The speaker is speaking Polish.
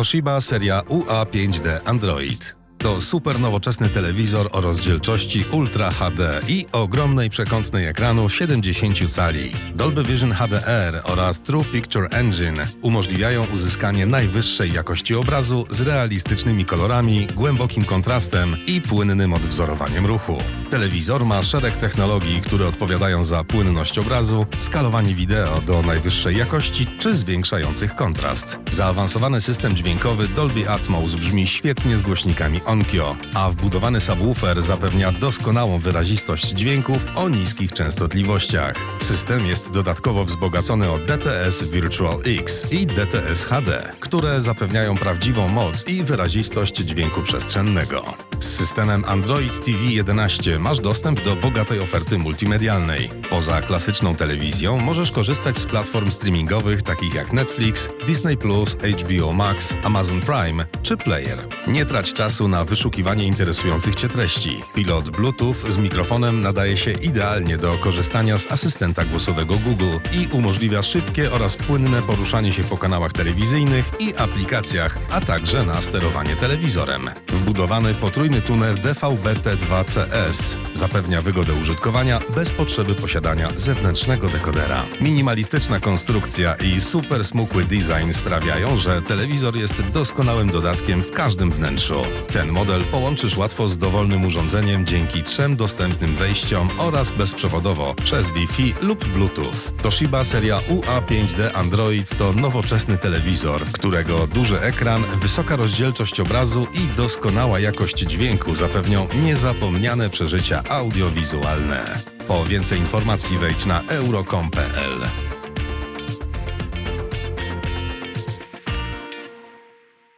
Toshiba seria UA5D Android. To super nowoczesny telewizor o rozdzielczości Ultra HD i ogromnej przekątnej ekranu 70 cali. Dolby Vision HDR oraz True Picture Engine umożliwiają uzyskanie najwyższej jakości obrazu z realistycznymi kolorami, głębokim kontrastem i płynnym odwzorowaniem ruchu. Telewizor ma szereg technologii, które odpowiadają za płynność obrazu, skalowanie wideo do najwyższej jakości czy zwiększających kontrast. Zaawansowany system dźwiękowy Dolby Atmos brzmi świetnie z głośnikami Onkyo, a wbudowany subwoofer zapewnia doskonałą wyrazistość dźwięków o niskich częstotliwościach. System jest dodatkowo wzbogacony o DTS Virtual X i DTS HD, które zapewniają prawdziwą moc i wyrazistość dźwięku przestrzennego. Z systemem Android TV 11 masz dostęp do bogatej oferty multimedialnej. Poza klasyczną telewizją możesz korzystać z platform streamingowych takich jak Netflix, Disney+, HBO Max, Amazon Prime czy Player. Nie trać czasu na wyszukiwanie interesujących Cię treści. Pilot Bluetooth z mikrofonem nadaje się idealnie do korzystania z asystenta głosowego Google i umożliwia szybkie oraz płynne poruszanie się po kanałach telewizyjnych i aplikacjach, a także na sterowanie telewizorem. Wbudowany potrójny tuner DVB-T2CS zapewnia wygodę użytkowania bez potrzeby posiadania zewnętrznego dekodera. Minimalistyczna konstrukcja i super smukły design sprawiają, że telewizor jest doskonałym dodatkiem w każdym wnętrzu. Ten model połączysz łatwo z dowolnym urządzeniem dzięki trzem dostępnym wejściom oraz bezprzewodowo przez Wi-Fi lub Bluetooth. Toshiba seria UA5D Android to nowoczesny telewizor, którego duży ekran, wysoka rozdzielczość obrazu i doskonała jakość dźwięku zapewnią niezapomniane przeżycia audiowizualne. Po więcej informacji wejdź na euro.com.pl.